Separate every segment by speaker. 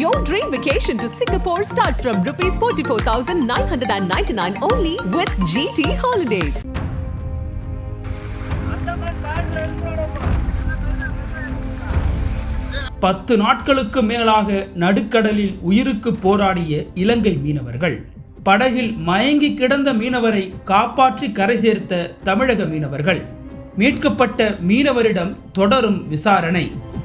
Speaker 1: Your dream vacation to Singapore starts from rupees 44,999 only with GT Holidays.
Speaker 2: பத்து நாட்களுக்கு மேலாக நடுக்கடலில் உயிருக்கு போராடிய இலங்கை மீனவர்கள். படகில் மயங்கி கிடந்த மீனவரை காப்பாற்றி கரை சேர்த்த தமிழக மீனவர்கள். மீட்கப்பட்ட மீனவரிடம் தொடரும் விசாரணை.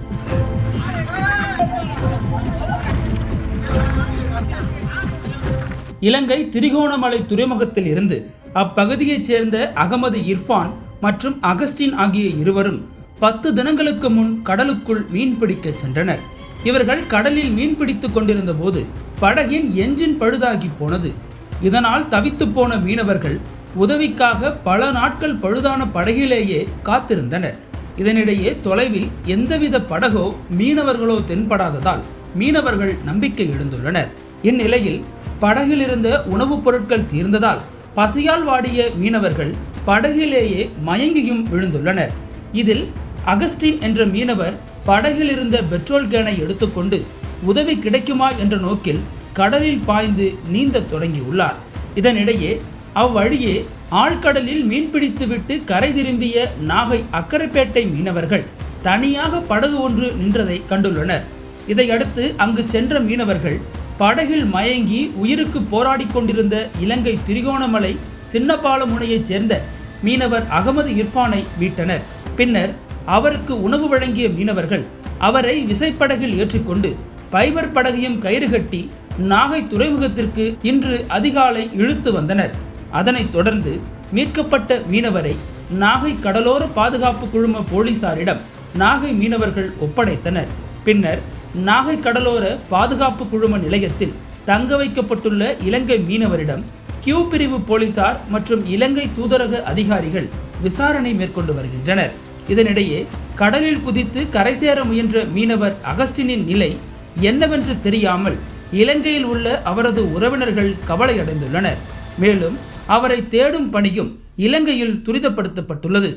Speaker 2: இலங்கை திரிகோணமலை துறைமுகத்தில் இருந்து அப்பகுதியைச் சேர்ந்த அகமது இர்ஃபான் மற்றும் அகஸ்டின் ஆகிய இருவரும் பத்து தினங்களுக்கு முன் கடலுக்குள் மீன்பிடிக்க சென்றனர். இவர்கள் கடலில் மீன்பிடித்துக் கொண்டிருந்த போது படகின் என்ஜின் பழுதாகி போனது. இதனால் தவித்துப் போன மீனவர்கள் உதவிக்காக பல நாட்கள் பழுதான படகிலேயே காத்திருந்தனர். இதனிடையே தொலைவில் எந்தவித படகோ மீனவர்களோ தென்படாததால் மீனவர்கள் நம்பிக்கை எழுந்துள்ளனர். இந்நிலையில் படகில் இருந்த உணவுப் பொருட்கள் தீர்ந்ததால் பசியால் வாடிய மீனவர்கள் படகிலேயே மயங்கியும் விழுந்துள்ளனர். இதில் அகஸ்டின் என்ற மீனவர் படகில் இருந்த பெட்ரோல் கேனை எடுத்துக்கொண்டு உதவி கிடைக்குமா என்ற நோக்கில் கடலில் பாய்ந்து நீந்தத் தொடங்கியுள்ளார். இதனிடையே அவ்வழியே ஆழ்கடலில் மீன்பிடித்துவிட்டு கரை திரும்பிய நாகை அக்கரைப்பேட்டை மீனவர்கள் தனியாக படகு ஒன்று நின்றதை கண்டுள்ளனர். இதையடுத்து அங்கு சென்ற மீனவர்கள் படகில் மயங்கி உயிருக்கு போராடிக் கொண்டிருந்த இலங்கை திரிகோணமலை சின்னபாலமுனையைச் சேர்ந்த மீனவர் அகமது இர்ஃபானை மீட்டனர். பின்னர் அவருக்கு உணவு வழங்கிய மீனவர்கள் அவரை விசைப்படகில் ஏற்றிக்கொண்டு பைபர் படகையும் கயிறு கட்டி நாகை துறைமுகத்திற்கு இன்று அதிகாலை இழுத்து வந்தனர். அதனைத் தொடர்ந்து மீட்கப்பட்ட மீனவரை நாகை கடலோர பாதுகாப்பு குழும போலீசாரிடம் நாகை மீனவர்கள் ஒப்படைத்தனர். பின்னர் நாகை கடலோர பாதுகாப்பு குழும நிலையத்தில் தங்க வைக்கப்பட்டுள்ள இலங்கை மீனவரிடம் கியூ பிரிவு போலீசார் மற்றும் இலங்கை தூதரக அதிகாரிகள் விசாரணை மேற்கொண்டு வருகின்றனர். இதனிடையே கடலில் குதித்து கரை சேர முயன்ற மீனவர் அகஸ்டினின் நிலை என்னவென்று தெரியாமல் இலங்கையில் உள்ள அவரது உறவினர்கள் கவலையடைந்துள்ளனர். மேலும் அவரை தேடும் பணியும் இலங்கையில் துரிதப்படுத்தப்பட்டுள்ளது.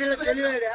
Speaker 3: வீடியோ தெளிவாயிடா